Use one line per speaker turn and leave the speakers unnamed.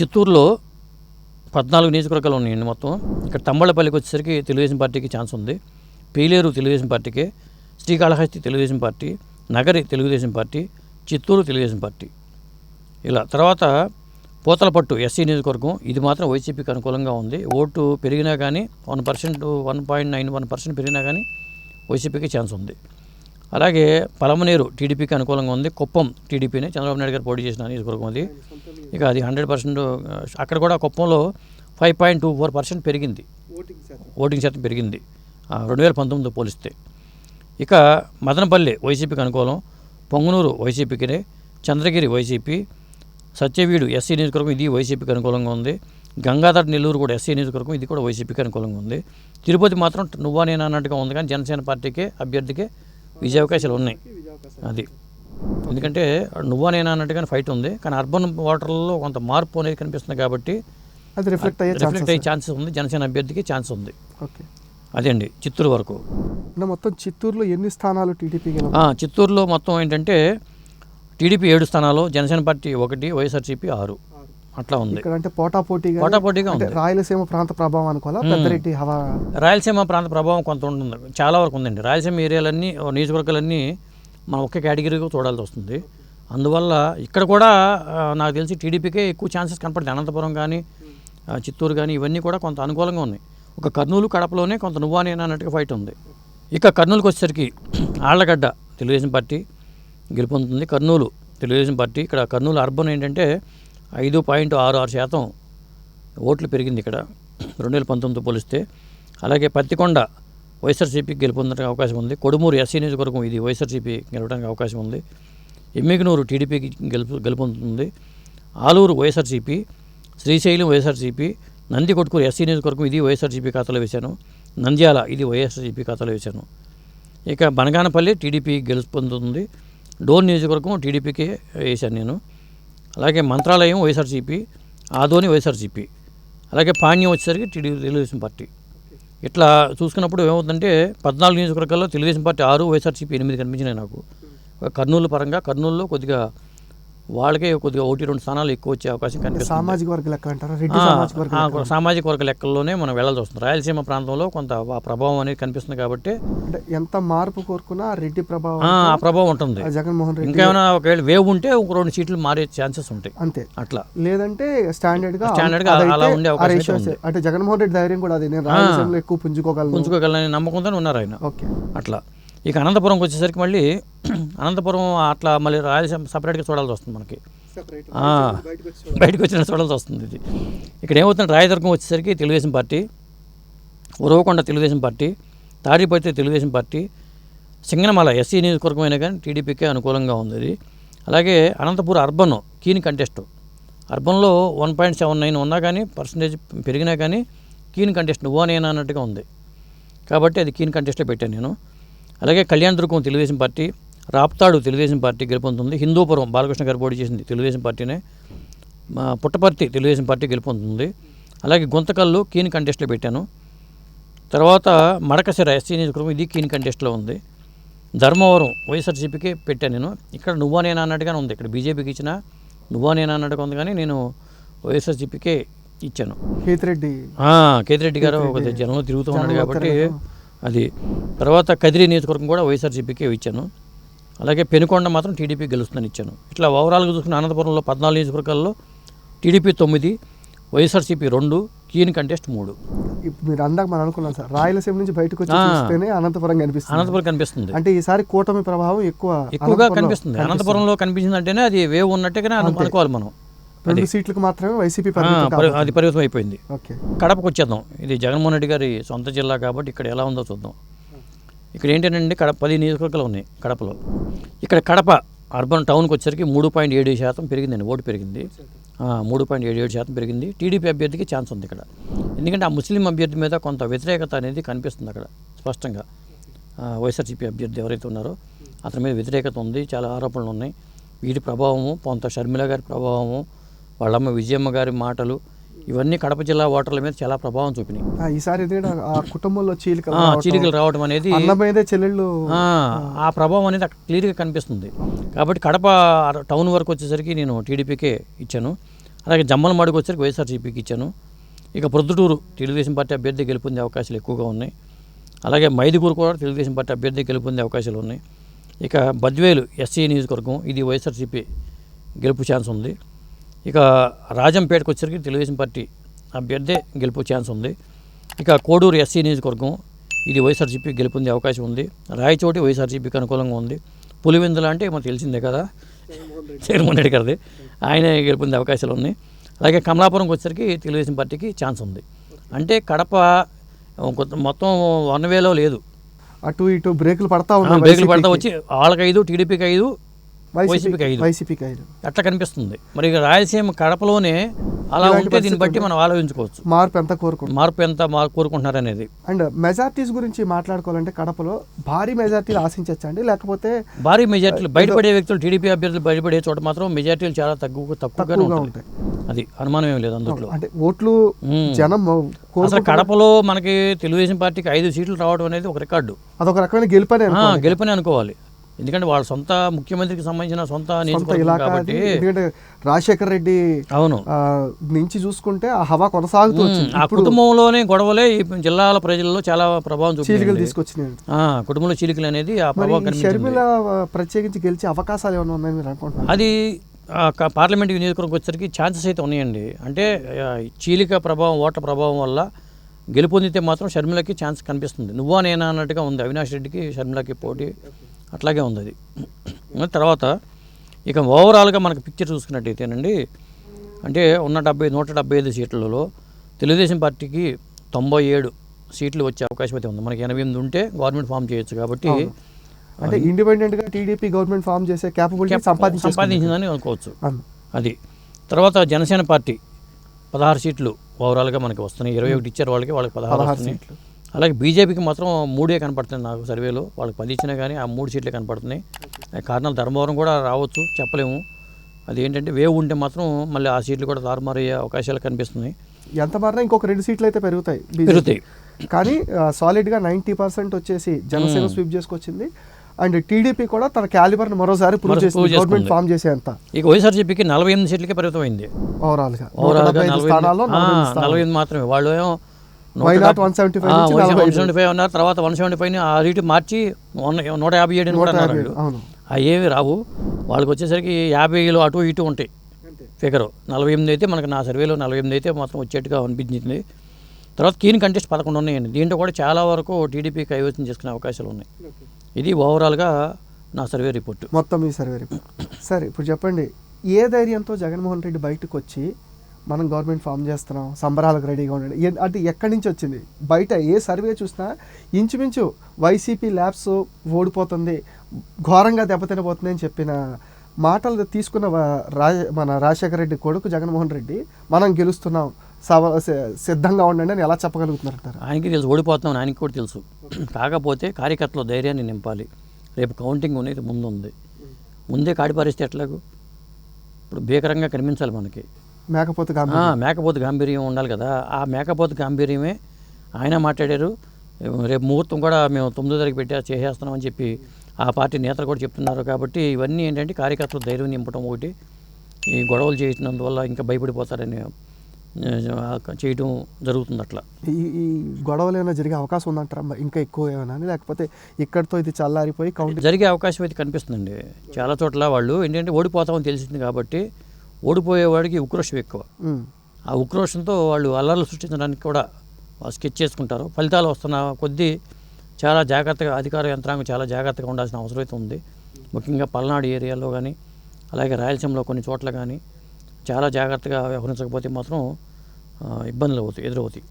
చిత్తూరులో పద్నాలుగు నియోజకవర్గాలు ఉన్నాయండి మొత్తం. ఇక్కడ తంబళ్ళపల్లికి వచ్చేసరికి తెలుగుదేశం పార్టీకి ఛాన్స్ ఉంది. పీలేరు తెలుగుదేశం పార్టీకే Srikalahasti Telugu Desam party Nagari Telugu Desam party Chittoor Telugu Desam party. ఇలా తర్వాత పోతలపట్టు ఎస్సీ నియోజకవర్గం ఇది మాత్రం వైసీపీకి అనుకూలంగా ఉంది. ఓటు పెరిగినా కానీ one percent one point nine one percent పెరిగినా కానీ వైసీపీకి ఛాన్స్ ఉంది. అలాగే పలమనేరు టీడీపీకి అనుకూలంగా ఉంది. కుప్పం టీడీపీని చంద్రబాబు నాయుడు గారు పోటీ చేసిన నియోజకవర్గం అది. ఇక అది హండ్రెడ్ పర్సెంట్ అక్కడ కూడా కుప్పంలో five point two four percent పెరిగింది.
ఓటింగ్ శాతం.
ఓటింగ్ శాతం పెరిగింది. రెండు వేల పంతొమ్మిదితో పోలిస్తే. ఇక మదనపల్లి వైసీపీకి అనుకూలం పొంగునూరు వైసీపీకి చంద్రగిరి వైసీపీ సత్యవీడు ఎస్సీ నియోజకవర్గం ఇది వైసీపీకి అనుకూలంగా ఉంది. గంగాధర్ నెల్లూరు కూడా ఎస్సీ నియోజకవర్గం ఇది కూడా వైసీపీకి అనుకూలంగా ఉంది. తిరుపతి మాత్రం నువ్వా నేను అన్నట్టుగా ఉంది కానీ జనసేన పార్టీకే అభ్యర్థికే విజయ అవకాశాలు ఉన్నాయి అది. ఎందుకంటే నువ్వా నేను అన్నట్టుగానే ఫైట్ ఉంది. కానీ అర్బన్ ఓటర్లలో కొంత మార్పు అనేది కనిపిస్తుంది కాబట్టి
అది రిఫ్లెక్ట్ అయ్యే
రిఫ్లెక్ట్
ఛాన్సెస్
అయ్యే ఛాన్సెస్ ఉంది. జనసేన అభ్యర్థికి ఛాన్స్ ఉంది.
ఓకే.
అదే అండి చిత్తూరు వరకు.
మొత్తం చిత్తూరులో ఎన్ని స్థానాలు టీడీపీ
చిత్తూరులో మొత్తం ఏంటంటే టీడీపీ ఏడు స్థానాలు జనసేన పార్టీ ఒకటి వైఎస్ఆర్సీపీ ఆరు. అట్లా ఉంది.
ఇక్కడ అంటే
పోటాపోటీగా ఉంది.
రాయలసీమ ప్రాంత ప్రభావం అనుకోవాలా? పెద్దరెడ్డి హవా
రాయలసీమ ప్రాంత ప్రభావం కొంత ఉంటుంది. చాలా వరకు ఉందండి. రాయలసీమ ఏరియాలన్నీ నియోజకవర్గాలన్నీ మనం ఒకే కేటగిరీగా చూడాల్సి వస్తుంది. అందువల్ల ఇక్కడ కూడా నాకు తెలిసి టీడీపీకే ఎక్కువ ఛాన్సెస్ కనపడుతుంది అనంతపురం కానీ చిత్తూరు కానీ ఇవన్నీ కూడా కొంత అనుకూలంగా ఉన్నాయి. ఒక కర్నూలు కడపలోనే కొంత నువ్వా నేను అన్నట్టుగా ఫైట్ ఉంది. ఇక కర్నూలుకి వచ్చేసరికి ఆళ్ళగడ్డ తెలుగుదేశం పార్టీ గెలుపొందుతుంది. కర్నూలు తెలుగుదేశం పార్టీ. ఇక్కడ కర్నూలు అర్బన్ ఏంటంటే ఐదు పాయింట్ ఆరు ఆరు శాతం ఓట్లు పెరిగింది ఇక్కడ. రెండు వేల పంతొమ్మిదితో పోలిస్తే. అలాగే పత్తికొండ వైఎస్ఆర్సీపీకి గెలుపొందడానికి అవకాశం ఉంది. కొడుమూరు ఎస్సీ నియోజకవర్గం ఇది వైఎస్ఆర్సీపీ గెలవడానికి అవకాశం ఉంది. ఎమ్మిగనూరు టీడీపీకి గెలుపు గెలుపొందుతుంది. Aluru YSRCP Srisailam YSRCP Nandikotkur SC నియోజకవర్గం ఇది వైఎస్ఆర్సీపీ ఖాతాలో వేశాను. నంద్యాల ఇది వైఎస్ఆర్సీపీ ఖాతాలో వేశాను. ఇక బనగానపల్లి టీడీపీ గెలుపొందుతుంది. డోర్ నియోజకవర్గం టీడీపీకి వేశాను నేను. అలాగే మంత్రాలయం వైఎస్ఆర్సీపీ ఆదోని వైఎస్ఆర్సీపీ అలాగే పాణ్యం వచ్చేసరికి టీడీ తెలుగుదేశం పార్టీ. ఇట్లా చూసుకున్నప్పుడు ఏమవుతుందంటే పద్నాలుగు నియోజకవర్గాల్లో తెలుగుదేశం పార్టీ ఆరు వైఎస్ఆర్సీపీ ఎనిమిది కనిపించినాయి నాకు. కర్నూలు పరంగా కర్నూలులో కొద్దిగా వాళ్ళకే కొద్దిగా ఒకటి రెండు స్థానాలు ఎక్కువ వచ్చే అవకాశం కనిపిస్తుంది.
సామాజిక వర్గ లెక్క అంటారా? సామాజిక వర్గ
లెక్కల్లోనే మనం వెళ్ళాల్సి వస్తుంది. రాయలసీమ ప్రాంతంలో కొంత ఆ ప్రభావం అనేది కనిపిస్తుంది కాబట్టి
అంటే ఎంత మార్పు కోరుకున్నా రెడ్డి ప్రభావం
ఆ ప్రభావం ఉంటుంది.
జగన్మోహన్ రెడ్డి
ఇంకేమైనా ఒకవేళ వేవ్ ఉంటే ఒక రెండు సీట్లు మారే ఛాన్సెస్ ఉంటాయి.
అంతే.
అట్లా.
లేదంటే స్టాండర్డ్గా
Standard గా అలా ఉండే అవకాశం.
అంటే జగన్మోహన్ రెడ్డి ధైర్యం కూడా అది. నేను రాయలసీమలో ఎక్కువ పుంజుకోగలను.
పుంజుకోగలని నమ్మకంతో ఉన్నారు ఆయన.
ఓకే.
అట్లా. ఇక అనంతపురంకి వచ్చేసరికి మళ్ళీ అనంతపురం అట్లా మళ్ళీ రాయలసీమ సపరేట్గా చూడాల్సి వస్తుంది మనకి. బయటకు వచ్చిన చూడాల్సి వస్తుంది ఇది. ఇక్కడ ఏమవుతుంది రాయదుర్గం వచ్చేసరికి Telugu Desam party Uravakonda Telugu Desam party Tadipatri Telugu Desam party Singanamala SC నియోజకవర్గం అయినా కానీ టీడీపీకే అనుకూలంగా ఉంది ఇది. అలాగే అనంతపూర్ అర్బన్ కీన్ కంటెస్ట్ అర్బన్లో వన్ పాయింట్ సెవెన్ నైన్ ఉన్నా కానీ పర్సంటేజ్ పెరిగినా కానీ కీన్ కంటెస్ట్ నువ్వా నేనా అన్నట్టుగా ఉంది. కాబట్టి అది కీన్ కంటెస్ట్లో పెట్టాను నేను. అలాగే Kalyandurg Telugu Desam party Raptadu Telugu Desam party గెలుపొందుతుంది. హిందూపురం బాలకృష్ణ గారు పోటీ చేసింది తెలుగుదేశం పార్టీనే. మా పుట్టపర్తి తెలుగుదేశం పార్టీ గెలుపొందుతుంది. అలాగే గుంతకల్లు కీన్ కంటెస్ట్లో పెట్టాను. తర్వాత మడకసిర ఎస్సీ నియోజకవర్గం ఇది కీన్ కంటెస్ట్లో ఉంది. ధర్మవరం వైఎస్ఆర్సీపీకి పెట్టాను నేను. ఇక్కడ నువ్వా నేను అన్నట్టుగానే ఉంది. ఇక్కడ బీజేపీకి ఇచ్చిన నువ్వా నేను అన్నట్టుగా ఉంది కానీ నేను వైఎస్ఆర్సీపీకే ఇచ్చాను.
కేతిరెడ్డి.
కేతిరెడ్డి గారు ఒక జనంలో తిరుగుతూ ఉన్నాడు కాబట్టి. అది తర్వాత కదిరి నియోజకవర్గం కూడా వైఎస్ఆర్సీపీకే ఇచ్చాను. అలాగే పెనుకొండ మాత్రం టీడీపీ గెలుస్తుందని ఇచ్చాను. ఇట్లా ఓవరాల్గా చూసుకున్న అనంతపురంలో పద్నాలుగు నియోజకవర్గాల్లో టీడీపీ తొమ్మిది వైఎస్ఆర్సీపీ రెండు కీన్ కంటెస్ట్ మూడు.
ఇప్పుడు మీరు అందాక మనం అనుకున్నాం సార్ రాయలసీమ నుంచి బయటకు వచ్చి
ఆ.
చూస్తేనే అనంతపురం కనిపిస్తుంది.
అనంతపురం కనిపిస్తుంది.
అంటే ఈసారి కూటమి ప్రభావం ఎక్కువ
ఎక్కువగా కనిపిస్తుంది. అనంతపురంలో కనిపించింది అంటేనే అది వేవ్ ఉన్నట్టుగానే అను- అనుకోవాలి మనం.
రెండు సీట్లకు మాత్రమే వైసీపీ.
అది పరిమితం అయిపోయింది.
ఓకే.
కడపకు వచ్చేద్దాం. ఇది జగన్మోహన్ రెడ్డి గారి సొంత జిల్లా కాబట్టి ఇక్కడ ఎలా ఉందో చూద్దాం. ఇక్కడ ఏంటంటే కడప పది నియోజకవర్గాలు ఉన్నాయి కడపలో. ఇక్కడ కడప అర్బన్ టౌన్కి వచ్చేసరికి మూడు పాయింట్ ఏడు శాతం పెరిగిందండి ఓటు పెరిగింది. మూడు పాయింట్ ఏడు ఏడు శాతం పెరిగింది. టీడీపీ అభ్యర్థికి ఛాన్స్ ఉంది ఇక్కడ. ఎందుకంటే ఆ ముస్లిం అభ్యర్థి మీద కొంత వ్యతిరేకత అనేది కనిపిస్తుంది అక్కడ స్పష్టంగా. వైఎస్ఆర్సీపీ అభ్యర్థి ఎవరైతే ఉన్నారో అతని మీద వ్యతిరేకత ఉంది చాలా ఆరోపణలు ఉన్నాయి. వీటి ప్రభావము కొంత షర్మిల గారి ప్రభావము వాళ్ళమ్మ విజయమ్మ గారి మాటలు ఇవన్నీ కడప జిల్లా ఓటర్ల మీద చాలా ప్రభావం చూపినాయి.
ఈసారి ఆ కుటుంబంలో చీలికలు రావటం,
చీలికలు రావడం అనేది
చెల్లెళ్ళు
ఆ, ప్రభావం అనేది అక్కడ క్లియర్గా కనిపిస్తుంది. కాబట్టి కడప టౌన్ వరకు వచ్చేసరికి నేను టీడీపీకే ఇచ్చాను. అలాగే జమ్మలమాడికి వచ్చరికి వైఎస్ఆర్సీపీకి ఇచ్చాను. ఇక ప్రొద్దుటూరు తెలుగుదేశం పార్టీ అభ్యర్థి గెలుపొందే అవకాశాలు ఎక్కువగా ఉన్నాయి. అలాగే మైదుకూరు కూడా తెలుగుదేశం పార్టీ అభ్యర్థి గెలుపొందే అవకాశాలు ఉన్నాయి. ఇక బద్వేలు ఎస్సీ నియోజకవర్గం ఇది వైఎస్ఆర్సీపీ గెలుపు ఛాన్స్ ఉంది. ఇక రాజంపేటకు వచ్చరికి తెలుగుదేశం పార్టీ అభ్యర్థి గెలుపు ఛాన్స్ ఉంది. ఇక కోడూరు ఎస్సీ నియోజకవర్గం ఇది వైఎస్ఆర్సీపీ గెలుపొందే అవకాశం ఉంది. రాయచోటి వైఎస్ఆర్సీపీకి అనుకూలంగా ఉంది. పులివెందుల అంటే మనకు తెలిసిందే కదా? జగన్మోహన్ రెడ్డి గారిది. ఆయన గెలుపొందే అవకాశాలు ఉన్నాయి. అలాగే కమలాపురంకి వచ్చేసరికి తెలుగుదేశం పార్టీకి ఛాన్స్ ఉంది. అంటే కడప మొత్తం వన్ వేలో లేదు.
అటు ఇటు బ్రేకులు పడతా ఉన్నాయి
బ్రేకులు పడతా వచ్చి వాళ్ళకి ఐదు టీడీపీకి ఐదు వైసీపీకి ఐదు.
వైసీపీకి ఐదు.
అట్లా కనిపిస్తుంది. మరి రాయలసీమ కడపలోనే అలా ఉంటే దీన్ని బట్టి మనం ఆలోచించుకోవచ్చు.
మార్పు ఎంత కోరుకుంటున్నారు
మార్పు ఎంత మార్పు కోరుకుంటున్నారు అనేది
అండ్ మెజార్టీస్ గురించి మాట్లాడుకోవాలంటే కడపలో భారీ మెజార్టీలు ఆశించచ్చండి లేకపోతే
భారీ మెజార్టీలు బయటపడే వ్యక్తులు టీడీపీ అభ్యర్థులు బయటపడే చోట మాత్రం మెజార్టీలు చాలా తక్కువ తక్కువగానే
తక్కువగా
ఉంటాయి. అది అనుమానం ఏం లేదు అందులో
అంటే ఓట్లు. జనం
అసలు కడపలో మనకి తెలుగుదేశం పార్టీకి ఐదు సీట్లు రావడం అనేది ఒక రికార్డు.
అదొక రకమైన గెలుపనే.
గెలుపని అనుకోవాలి. ఎందుకంటే వాళ్ళ సొంత ముఖ్యమంత్రికి సంబంధించిన సొంత కాబట్టి.
ఎందుకంటే రాజశేఖర రెడ్డి
అవును.
ఆ, నుంచి చూసుకుంటే ఆ హవా కొనసాగుతూ వచ్చింది.
ఆ కుటుంబంలోనే గొడవలే ఈ జిల్లాల ప్రజల్లో చాలా ప్రభావం
చీలికలు తీసుకొచ్చినాయి.
ఆ, కుటుంబంలో చీలికలు అనేది ఆ ప్రభావం
షర్మిల ప్రత్యేకించి గెలిచే అవకాశాలు ఏమైనా ఉన్నాయని మీరు అనుకుంటున్నారు?
అది పార్లమెంట్ నియోజకవర్గం వచ్చేసరికి ఛాన్సెస్ అయితే ఉన్నాయండి. అంటే చీలిక ప్రభావం ఓట్ల ప్రభావం వల్ల గెలుపొందితే మాత్రం షర్మిలకి ఛాన్స్ కనిపిస్తుంది. నువ్వా నేనా అన్నట్టుగా ఉంది. అవినాష్ రెడ్డికి షర్మిలకి పోటీ అట్లాగే ఉంది అది. తర్వాత ఇక ఓవరాల్గా మనకు పిక్చర్ చూసుకున్నట్టయితేనండి అంటే ఉన్న డెబ్బై నూట డెబ్బై ఐదు సీట్లలో తెలుగుదేశం పార్టీకి తొంభై ఏడు సీట్లు వచ్చే అవకాశం అయితే ఉంది. మనకి ఎనభై ఎనిమిది ఉంటే గవర్నమెంట్ ఫామ్ చేయొచ్చు కాబట్టి
అంటే ఇండిపెండెంట్గా టీడీపీ గవర్నమెంట్ ఫామ్ చేసే క్యాపబిలిటీ సంపాదించి
సంపాదించిందని అనుకోవచ్చు. అది. తర్వాత జనసేన పార్టీ పదహారు సీట్లు ఓవరాల్గా మనకి వస్తున్నాయి. ఇరవై ఒకటి ఇచ్చారు వాళ్ళకి వాళ్ళకి పదహారు
సీట్లు.
అలాగే బీజేపీకి మాత్రం మూడే కనపడుతుంది నాకు సర్వేలో. వాళ్ళకి పది ఇచ్చినా కానీ ఆ మూడు సీట్లే కనపడుతున్నాయి. కారణాలు ధర్మవరం కూడా రావచ్చు చెప్పలేము. అది ఏంటంటే వేవ్ ఉంటే మాత్రం మళ్ళీ ఆ సీట్లు కూడా తారుమారయ్యే అవకాశాలు కనిపిస్తున్నాయి.
ఎంత మారినా ఇంకొక రెండు సీట్లు అయితే పెరుగుతాయి.
పెరుగుతాయి.
కానీ సాలిడ్గా నైన్టీ పర్సెంట్ వచ్చేసి జనసేన స్వీప్ చేసుకొచ్చింది. అండ్ టీడీపీ కూడా తన క్యాలిబర్ మరోసారి ప్రూవ్ చేసింది గవర్నమెంట్. ఫామ్ చేసే అంత
ఇక వైఎస్ఆర్సీపీకి నలభై ఎనిమిది సీట్లకే పరిమితమైంది. ఓవరాల్గా
175
నలభై
స్థానాల్లో
ఎనిమిది- ఆ,
నలభై ఎనిమిది స్థానాలు.
నలభై ఎనిమిది మాత్రమే. వాళ్ళు ఏమో నూట
Why not
డెబ్బై-
175
ఆ,
నుంచి
వన్
45?
సెవెంటీ ఫైవ్ తర్వాత వన్ సెవెంటీ ఫైవ్ ఆ రీటు మార్చి నూట యాభై ఏడు కూడా అన్నారు.
యాభై
అవి ఏమి రావు. వాళ్ళకి వచ్చేసరికి యాభైలో అటు ఇటు ఉంటాయి. ఫిగర్. నలభై ఎనిమిది అయితే మనకు నా సర్వేలో నలభై ఎనిమిది అయితే మాత్రం వచ్చేట్టుగా అనిపించింది. తర్వాత కీన్ కంటెస్ట్ పదకొండు ఉన్నాయండి. దీంట్లో కూడా చాలా వరకు టీడీపీ కైవసం చేసుకునే అవకాశాలు ఉన్నాయి. ఇది ఓవరాల్గా నా సర్వే రిపోర్టు.
మొత్తం ఈ సర్వే రిపోర్ట్. సరే ఇప్పుడు చెప్పండి. ఏ ధైర్యంతో జగన్మోహన్ రెడ్డి బయటకు వచ్చి మనం గవర్నమెంట్ ఫామ్ చేస్తున్నాం సంబరాలకు రెడీగా ఉండండి. అంటే ఎక్కడి నుంచి వచ్చింది? బయట ఏ సర్వే చూసినా ఇంచుమించు వైసీపీ ల్యాబ్స్ ఓడిపోతుంది ఘోరంగా దెబ్బతినబోతుంది అని చెప్పిన మాటలు తీసుకున్న రాజ మన రాజశేఖర రెడ్డి కొడుకు జగన్మోహన్ రెడ్డి మనం గెలుస్తున్నాం సవ సిద్ధంగా ఉండండి అని ఎలా చెప్పగలుగుతున్నారంటారు?
ఆయనకి తెలుసు ఓడిపోతున్నాం ఆయనకి కూడా తెలుసు. కాకపోతే కార్యకర్తల ధైర్యాన్ని నింపాలి. రేపు కౌంటింగ్ అనేది ముందు ఉంది ముందే కాడి పరిస్థితి ఎట్లాగూ? ఇప్పుడు భీకరంగా కనిపించాలి మనకి.
మేకపోతే.
మేకపోతు గాంభీర్యం ఉండాలి కదా. ఆ మేకపోతు గాంభీర్యమే ఆయన మాట్లాడారు. రేపు ముహూర్తం కూడా మేము తొమ్మిదో తారీఖు పెట్టా చేసేస్తున్నామని చెప్పి ఆ పార్టీ నేతలు కూడా చెప్తున్నారు కాబట్టి ఇవన్నీ ఏంటంటే కార్యకర్తలు ధైర్యం నింపడం ఒకటి. ఈ గొడవలు చేసినందువల్ల ఇంకా భయపడిపోతారని ఆ, చేయటం జరుగుతుంది అట్లా.
ఈ ఈ గొడవలు ఏమైనా జరిగే అవకాశం ఉందంటారా? ఇంకా ఎక్కువ ఏమైనా? లేకపోతే ఇక్కడితో ఇది చల్లారిపోయి
జరిగే అవకాశం అయితే కనిపిస్తుందండి. చాలా చోట్ల వాళ్ళు ఏంటంటే ఓడిపోతామని తెలిసింది కాబట్టి ఓడిపోయేవాడికి ఉక్రోషం ఎక్కువ. ఆ ఉక్రోషంతో వాళ్ళు అల్లర్లు సృష్టించడానికి కూడా స్కెచ్ చేసుకుంటారు. ఫలితాలు వస్తున్న కొద్దీ చాలా జాగ్రత్తగా అధికార యంత్రాంగం చాలా జాగ్రత్తగా ఉండాల్సిన అవసరం అయితే ఉంది. ముఖ్యంగా పల్నాడు ఏరియాలో కానీ అలాగే రాయలసీమలో కొన్ని చోట్ల కానీ చాలా జాగ్రత్తగా వ్యవహరించకపోతే మాత్రం ఇబ్బందులు అవుతాయి ఎదురవుతాయి.